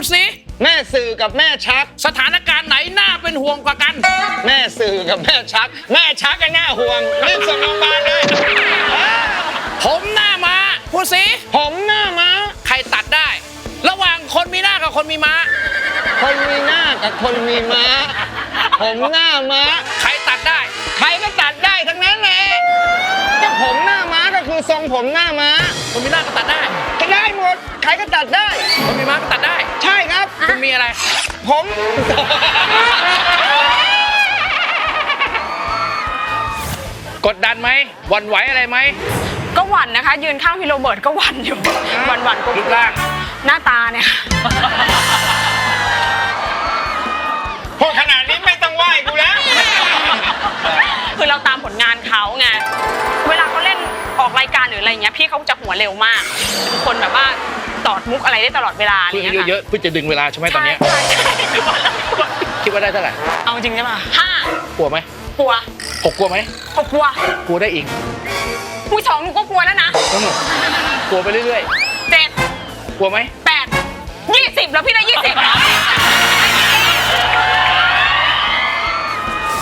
พูดสิแม่สื่อกับแม่ชัก สถานการณ์ไหนน่าเป็นห่วงกว่ากัน แม่สื่อกับแม่ชัก แม่ชักกันหน้าห่วงรีบส่งโรงพยาบาลเลยผมหน้ามาพูดสิผมหน้าม้าใครตัดได้ ระหว่างคนมีหน้ากับคนมีม้า คนมีหน้ากับคนมีม้า ผมหน้าม้า ใครตัดได้ ใครก็ตัดได้ทั้งนั้นแหละก็ผมหน้าม้า ก็คือทรงผมหน้าม้าคนมีหน้าก็ตัดได้ก็ได้หมดใครก็ตัดได้คนมีม้าก็ตัดได้ ใช่ครับ คุณมีอะไร ผม กดดันไหมหวั่นไหวอะไรไหม ก็หวั่นนะคะ ยืนข้างพี่โรเบิร์ตก็หวั่นอยู่ หวั่นหวั่นๆกลัวรูปร่าง หน้าตาเนี่ยพูดขนาดนี้ไม่ต้องไหว้กูแล้ว คือเราตามผลงานเขาไง เงี้ยพี่เขาจะหัวเร็วมากเป็นคนแบบว่าตอดมุกอะไรได้ตลอดเวลาอะไรคุยเงี้กันยค่ะเยอะๆเพื่อจะดึงเวลาใช่ไหมตอนเนี้ยใช่ใช่ใช่คิดว่าได้เท่าไหร่เอาจริงใช่ป่ะห้ากลัวไหมกลัวหกกลัวไหมหกกลัวกลัวได้อีกผู้สองหนูก็กลัวแล้วนะอืมกลัวไปเรื่อยเจ็ดๆ กลัวไหมแปดยี่สิบแล้วพี่ได้ยี่สิบแล้ว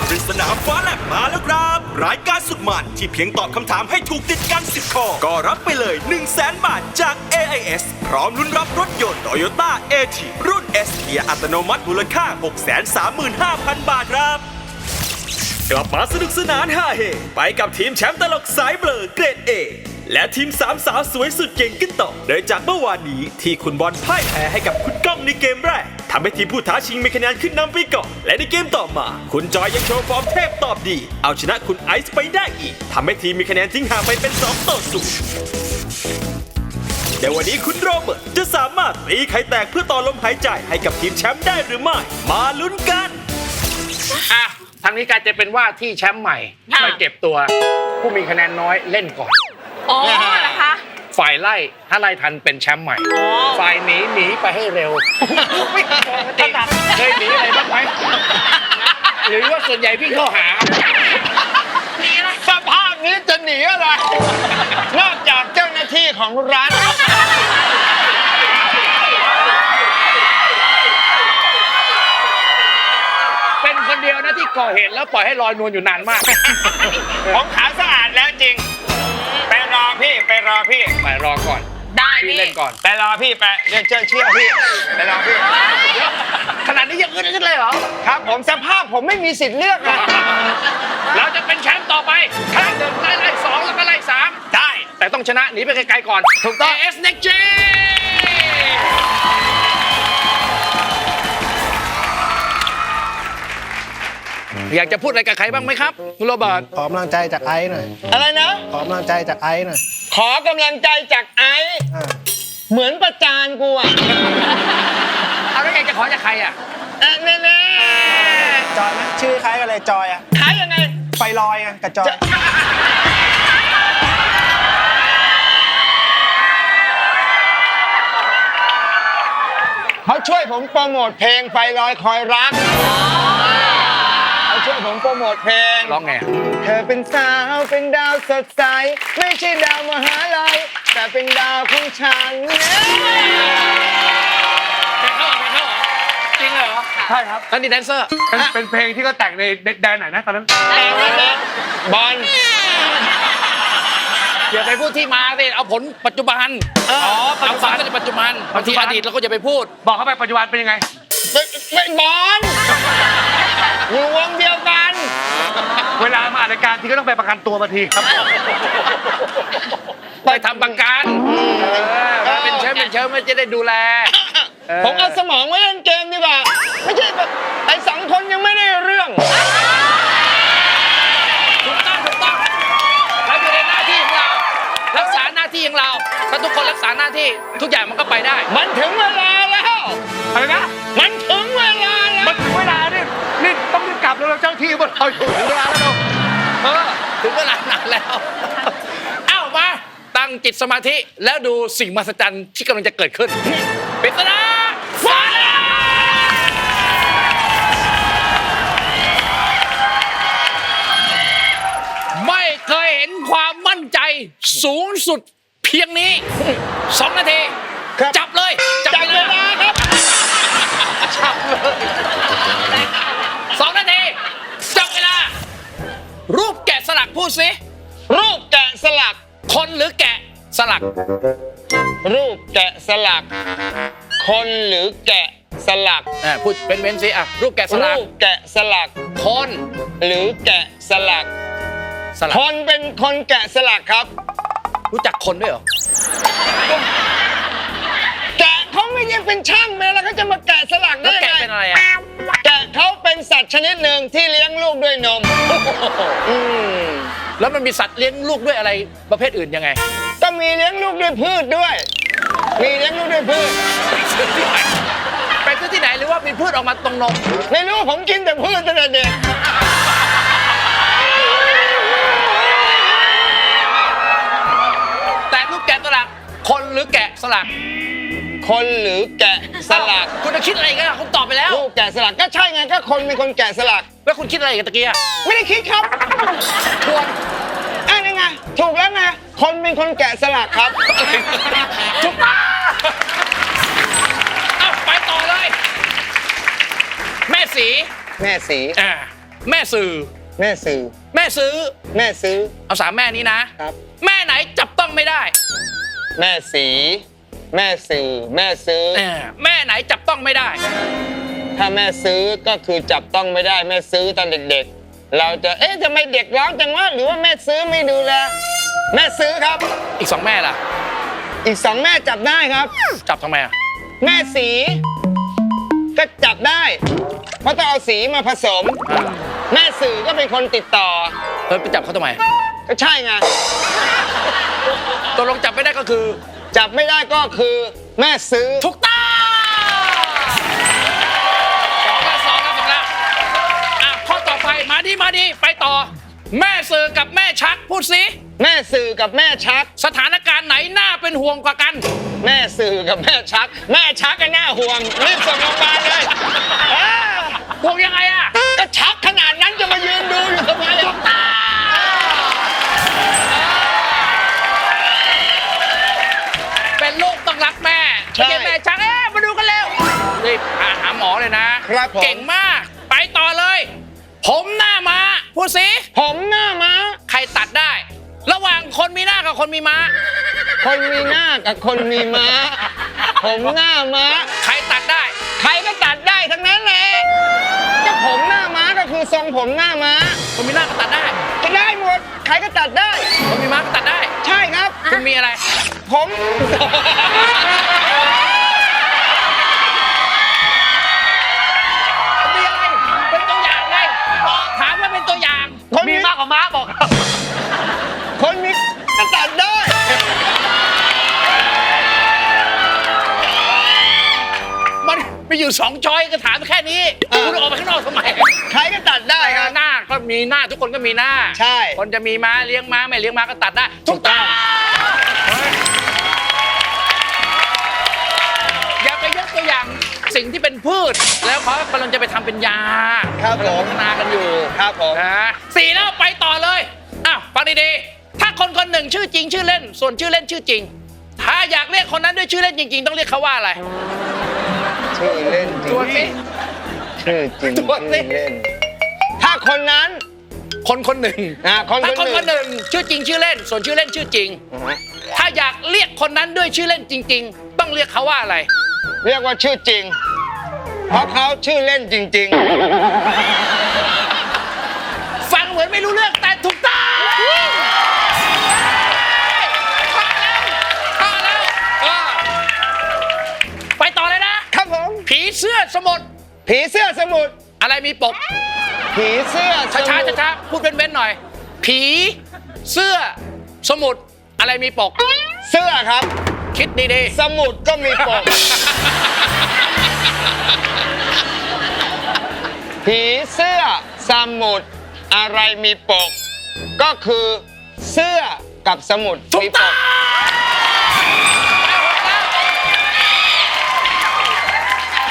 ปริศนาฟ้าแลบมาแล้วครับ รายการสุดมันที่เพียงตอบคำถามให้ถูกติดกัน 10 ข้อ ก็รับไปเลย 1 0 0 0 0แบาทจาก AIS พร้อมลุ้นรับรถยนต์ Toyota a t รุ่น S เกียร์อัตโนมัติมูลค่า 635,000 บาทครับ กลับมาสนุกสนานฮาเฮไปกับทีมแชมป์ตลกสายเบลอเกรด A และทีมสามสาวสวยสุดเก่งกันต่อโดยจากเมื่อวานนี้ที่คุณบอลพ่ายแพ้ให้กับคุณก้องในเกมแรกทำให้ทีมผู้ท้าชิงมีคะแนนขึ้นนำไปก่อน และในเกมต่อมา คุณจอยยังโชว์ฟอร์มเทพตอบดี เอาชนะคุณไอซ์ไปได้อีกทำให้ทีมมีคะแนนทิ้งห่างไปเป็น2ต่อศูนย์แต่วันนี้คุณโรเบิร์ตจะสามารถตีไข่แตกเพื่อต่อลมหายใจให้กับทีมแชมป์ได้หรือไม่ มาลุ้นกันอะทางนี้กลายจะเป็นว่าที่แชมป์ใหม่ค่ะไปเก็บตัว ผู้มีคะแนนน้อยเล่นก่อน อ๋อเหรอคะ ฝ่ายไล่ถ้าไล่ทันเป็นแชมป์ใหม่ อ๋อ ฝ่ายหนีหนีไปให้เร็วไม่ปกติเคยหนีอะไรบ้างไหมหรือว่าส่วนใหญ่วิ่งเข้าหา สภาพนี้จะหนีอะไร นอกจากเจ้าหน้าที่ของรัฐ เป็นคนเดียวนะที่ก่อเหตุแล้วปล่อยให้ลอยนวลอยู่นานมาก ผมขาวสะอาดแล้วจริงไปรอพี่ ไปรอพี่ไปรอก่อนได้พี่พี่เล่นก่อนไปรอพี่ไปเดี๋ยวเจอเชื่อพี่ไปรอพี่ ขนาดนี้ยังอึดขึ้นเลยเหรอ ครับผมสภาพผมไม่มีสิทธิ์เลือกอะเราจะเป็นแชมป์ต่อไปครั้งหนึ่งไล่ไล่สองแล้วก็ไล่สามได้ แต่ต้องชนะหนีไปไกลๆก่อน ถูกต้อง AS Next G อยากจะพูดอะไรกับใครบ้างไหมครับคุณโรเบิร์ตขอกำลังใจจากไอซ์หน่อย อะไรนะ ขอกำลังใจจากไอซ์หน่อย ขอกำลังใจจากไอซ์อ่าเหมือนประจานกูอะเอาแล้วอยากจะขอจากใครอะอะแน่จอยไหมชื่อคล้ายกันเลยจอยอะๆขายยังไง ไฟลอยไงกับจอยเขาช่วยผมโปรโมทเพลงไฟลอยคอยรักเขาช่วยผมโปรโมทเพลงร้องไงอะเธอเป็นสาวเป็นดาวสดใส ไม่ใช่ดาว มหาลัยแต่เป็นดาวของฉันเพลงเข้าเหรอเพลงเข้าเหรอจริงเหรอใช่ครับแล้วนี่แดนเซอร์เป็นเป็นเพลงที่เขาแต่งในแดนไหนนะตอนนั้นแต่วันนี้บอลอย่าไปพูดที่มาสิเอาผลปัจจุบันอ๋อปัจเอาจุฟับังนก็ในปัจจุบันปับางจจุทีบัอนดีตเราก็อย่าไปพูด บอกเขาไปปัจจุบันเป็นยังไงไม่ไม่บอลอยู่วงเดียวกัน เวลามาอัดรายการที่ก็ต้องไปประกันตัวมาทีครับ ไปทำประกันเออมาเป็นเชิญเป็นเชิญไม่จะได้ดูแลเออผมเอาสมองไว้เล่นเกมดีกว่า ไม่ใช่แบบไอ้สองคนยังไม่ได้เรื่อง ถูกต้องถูกต้องเราอยู่ในหน้าที่ของเรา รักษาหน้าที่ของเราถ้าทุกคนรักษาหน้าที่ทุกอย่างมันก็ไปได้มันถึงเวลาแล้ว อะไรนะมันถึงเวลาแล้ว มันถึงเวลานี่นี่ต้องรีบกลับแล้วเราเจ้าที่มันเราอยู่ถึงเวลาแล้วเราเออถึงเวลานานแล้วเอ้ามาตั้ง จิตสมาธิ แล้วดูสิ่งมหัศจรรย์ที่กำลังจะเกิดขึ้นปริศนาฟ้าแลบไม่เคยเห็นความมั่นใจสูงสุดเพียงนี้สองนาที ครับ จับเลย จับจับเวเวลาลาครับฉับเลยสองนาที จับเวลา รูปแกะสลักพูดสิ รูปแกะสลัก คนหรือแกะ สลัก รูปแกะสลัก คนหรือแกะสลัก อ่าพูดเป็นเว้นสิอะรูปแกะสลักรูปแกะสลัก คนหรือแกะสลัก สลักคนเป็นคนแกะสลักครับ รู้จักคนด้วยเหรอแกะเขาไม่ยังเป็นช่างแม้แล้วเขาจะมาแกะสลักแล้วได้แกะยังเป็นไงอะไรอะแกะเขาเป็นสัตว์ชนิดหนึ่งที่เลี้ยงลูกด้วยนม อืม แล้วมันมีสัตว์เลี้ยงลูกด้วยอะไรประเภทอื่นยังไงก็มีเลี้ยงลูกด้วยพืชด้วย มีเลี้ยงลูกด้วยพืช ไปซื้อที่ไหนหรือว่ามีพืชออกมาตรงนมไม่รู้ผมกินแต่พืชตั้งแต่เด็กแต่รูปแกะสลัก คนหรือแกะสลักคนหรือแกะสลัก คุณจะคิดอะไรกันอะคุณตอบไปแล้ว ลูกแกะสลักก็ใช่ไงก็คนเป็นคนแกะสลัก แล้วคุณคิดอะไรกันตะกี้อะไม่ได้คิดครับควรอะนี่ไง ถูกแล้วไงคนเป็นคนแกะสลักครับ ถูกต้องเอ้าไปต่อเลย แม่สีแม่สีอ่าแม่สื่อ แม่ซื้อแม่ซื้อ แม่ซื้อเอาสามแม่นี้นะ ครับ แม่ไหนจับต้องไม่ได้แม่สี แม่สื่อแม่ซื้อเออแม่ไหนจับต้องไม่ได้ ถ้าแม่ซื้อก็คือจับต้องไม่ได้แม่ซื้อตอนเด็กๆ เราจะเอ๊ะทำไมเด็กร้องจังวะหรือว่าแม่ซื้อไม่ดูแลแม่ซื้อครับ อีกสองแม่ล่ะ อีกสองแม่จับได้ครับ จับทำไมอะแม่สี ก็จับได้เพราะต้องเอาสีมาผสม อ่าแม่สื่อก็เป็นคนติดต่อ เฮ้ยไปจับเขาทำไมก็ใช่ไงตกลงจับไม่ได้ก็คือจับไม่ได้ก็คือแม่ซื้อถูกต้อง ดีมาดีไปต่อ แม่สื่อกับแม่ชักพูดสิแม่สื่อกับแม่ชัก สถานการณ์ไหนน่าเป็นห่วงกว่ากัน แม่สื่อกับแม่ชัก แม่ชักก็น่าห่วงรีบส่งโรงพยาบาลเลยอ่าห่วงยังไงอะก็ชักขนาดนั้นจะมายืนดูอยู่ทำไมอะเป็นลูกต้องรักแม่ไม่ใช่แม่ชักเอ๊ะมาดูกันเร็วรีบพาหาหมอเลยนะครับผม เก่งมากไปต่อเลย ผมหน้าม้าพูดสิผมหน้าม้า ใครตัดได้ ระหว่างคนมีหน้ากับคนมีม้า คนมีหน้ากับคนมีม้า ผมหน้าม้า ใครตัดได้ ใครก็ตัดได้ทั้งนั้นแหละก็ผมหน้าม้าก็คือทรงผมหน้าม้าคนมีหน้าก็ตัดได้ ก็ได้หมด ใครก็ตัดได้ คนมีม้าก็ตัดได้ ใช่ครับ คุณมีอะไร ผม กกว่าม้าบอกคนมีก็ตัดได้ มันมีอยู่สองช้อยก็ถามแค่นี้คุณออกมาข้างนอกทำไมใครก็ตัดได้ครับ หน้าก็มีหน้าทุกคนก็มีหน้าใช่ คนจะมีม้าเลี้ยงม้าไม่เลี้ยงม้าก็ตัดได้ถูกต้องอย่าไปยกตัวอย่าง สิ่งที่เป็นพืช แล้วเขากำลังจะไปทำเป็นยาครับผม พัฒนากันอยู่ครับผม นะสี่แล้วไปต่อเลยอ้าวฟังดีๆถ้าคนคนหนึ่งชื่อจริงชื่อเล่น ส่วนชื่อเล่นชื่อจริง ถ้าอยากเรียกคนนั้นด้วยชื่อเล่นจริง ๆ ต้องเรียกเขาว่าอะไรชื่อเล่นจริตังวสิ ชื่อจริงตัวสิ ชื่อเล่น ถ้าคนนั้นคนคนหนึ่งอ่าคนถ้าคนคคนนหหนึ่งนึ่งชื่อจริงชื่อเล่น ส่วนชื่อเล่นชื่อจริง ถ้าอยากเรียกคนนั้นด้วยชื่อเล่นจริง ๆ ต้องเรียกเขาว่าอะไร เรียกว่าชื่อจริง เพราะเขาชื่อเล่นจริง ฟังเหมือนไม่รู้เรื่องแต่ถูกต้องพอแล้วพอแล้วเออไปต่อเลยนะ ๆ ครับผม ผีเสื้อสมุทรผีเสื้อสมุทรอะไรมีปก ผีเสื้อสช้ามุทรๆช้าๆพูดเป็นเว้นๆหน่อย ผีเสื้อสมุทรอะไรมีปก เสื้อครับ คิดดีสมุดก็มีปก ผีเสื้อสมุดอะไรมีปก ก็คือเสื้อกับสมุดๆถูมีกปต้องก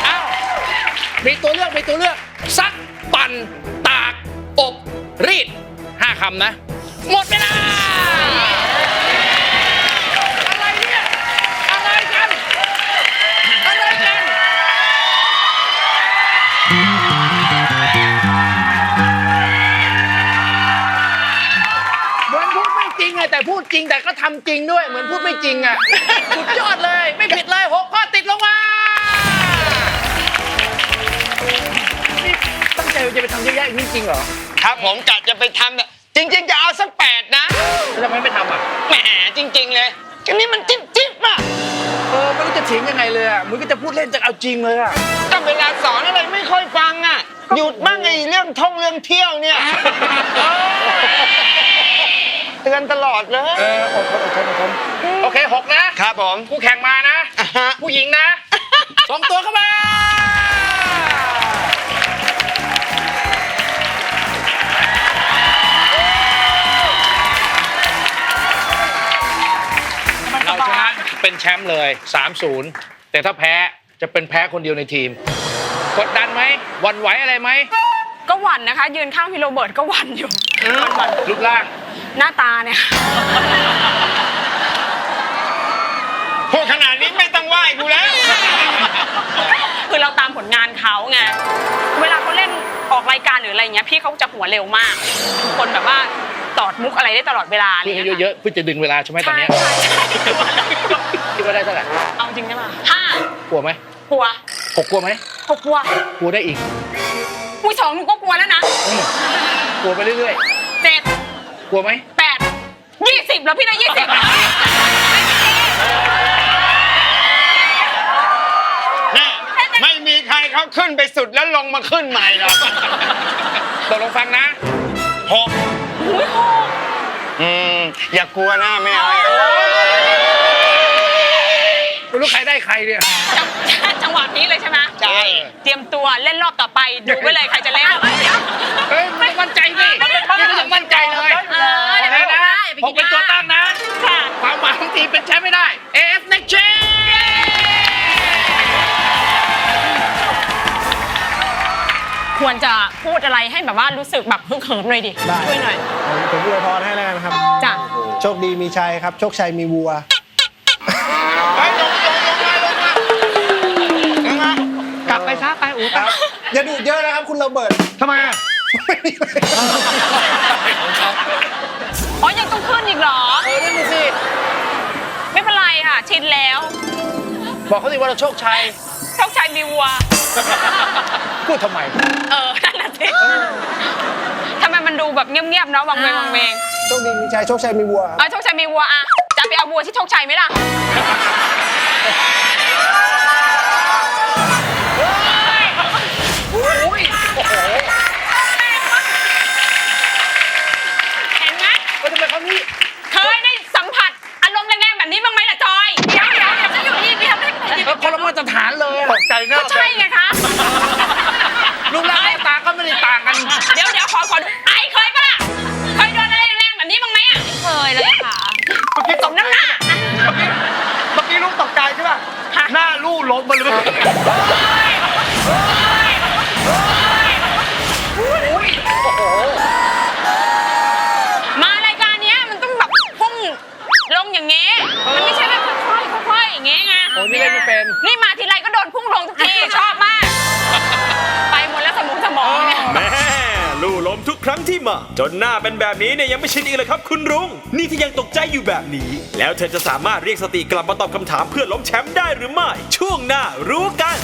อ้าวมีตัวเลือกมีตัวเลือกซักปั่นตาก อบ รีดห้าคำนะ หมดเวลา แต่พูดจริงแต่ก็ทำจริงด้วย เหมือนพูดไม่จริงอะ สุดยอดเลย ไม่ผิดเลยหกข้อติดลงมานี่ตั้งใจจะไปทำเยอะแยะอย่างนี้จริงเหรอครับผมกะจะไปทำเนี่ยจริง ๆ จะเอาสักแปดนะ แล้วทำไมไม่ทำอะ แหมจริง ๆ เลยก็นี่มันจิ๊บจิ๊บอะเออไม่รู้จะเถียงยังไงเลยอะ มึงก็จะพูดเล่นจะเอาจริงเลยอะ ก็เวลาสอนอะไรไม่ค่อยฟังอะหยุดบ้างไอ้เรื่องท่องเรื่องเที่ยวเนี่ย เตือนตลอดเลย เอออดทนอดทนอดทนโอเคหกนะ ครับผมคู่แข่งมานะ อะฮะ ผู้หญิงนะสองตัวเข้ามา เราชนะเป็นแชมป์เลย 3-0 แต่ถ้าแพ้จะเป็นแพ้คนเดียวในทีม กดดันไหมหวันไหวอะไรไหมก็หวั่นนะคะ ยืนข้างพี่โรเบิร์ตก็หวั่นอยู่หวั่นรูปร่าง หน้าตาเนี่ย พูดขนาดนี้ไม่ต้องไหว้กูแล้ว คือเราตามผลงานเขาไง เวลาเขาเล่นออกรายการหรืออะไรเงี้ย พี่เขาจะหัวเร็วมากเป็นคนแบบว่าตอดมุกอะไรได้ตลอดเวลาอะไรพูดให้เงี้ยเยอะๆเพื่อจะดึงเวลาใช่ไหมตอนใช่เนี้ยใช่ใช่คิดว่าได้เท่าไหร่เอาจริงได้ป่ะห้ากลัวไหมกลัวหกกลัวไหมหกกลัวกลัวได้อีกผู้สองหนูก็กลัวแล้วนะอืมกลัวไปเรื่อยเจ็ดๆ กลัวไหมแปดยี่สิบแล้วพี่ได้ยี่สิบน่ะไม่มีใครเขาขึ้นไปสุดแล้วลงมาขึ้นใหม่หรอกตกลงฟังนะหกอืมอย่ากลัวนะไม่เอา ไม่รู้ใครได้ใครเนี่ย จังจังหวะนี้เลยใช่ไหมใช่ เตรียมตัวเล่นรอบต่อไปดูไว้เลยใครจะเล่นเฮ้ยไม่มั่นใจสินี่ก็ยังมั่นใจเลยเออโอเดี๋ยวเคไปนะได้ไปผมคิเป็นดตัวได้ตั้งนะ ค่ะ ความหมายของทีมเป็นแชมป์ไม่ได้ AF Next Gen ควรจะพูดอะไรให้แบบว่ารู้สึกแบบฮึกเหิมหน่อยดิ ได้ ช่วยหน่อยผมผมอวยพรให้แล้วกันครับ จ้ะ โชคดีมีชัยครับ โชคชัยมีวัว ลับไปซะไปอู๋ครับอย่าดูดเยอะนะครับคุณโรเบิร์ตทำไมอะอ๋อยังต้องขึ้นอีกเหรอ เออนั่นน่ะสิไม่เป็นไรค่ะ ชินแล้วบอกเขาสิว่าเราโชคชัยโชคชัยมีวัว พูดทำไม เออ นั่นแหละสิทำไมมันดูแบบเงียบๆเนาะวังเวงวังเวงโชคดีมีชัยโชคชัยมีวัวเอาโชคชัยมีวัวอะจะไปเอาวัวที่โชคชัยไหมล่ะ volvemos. Ah. จนหน้าเป็นแบบนี้เนี่ยยังไม่ชินอีกเลยครับคุณรุง้งนี่ที่ยังตกใจอยู่แบบนี้ แล้วเธอจะสามารถเรียกสติกลับมาตอบคำถามเพื่อล้มแชมป์ได้หรือไม่ ช่วงหน้ารู้กัน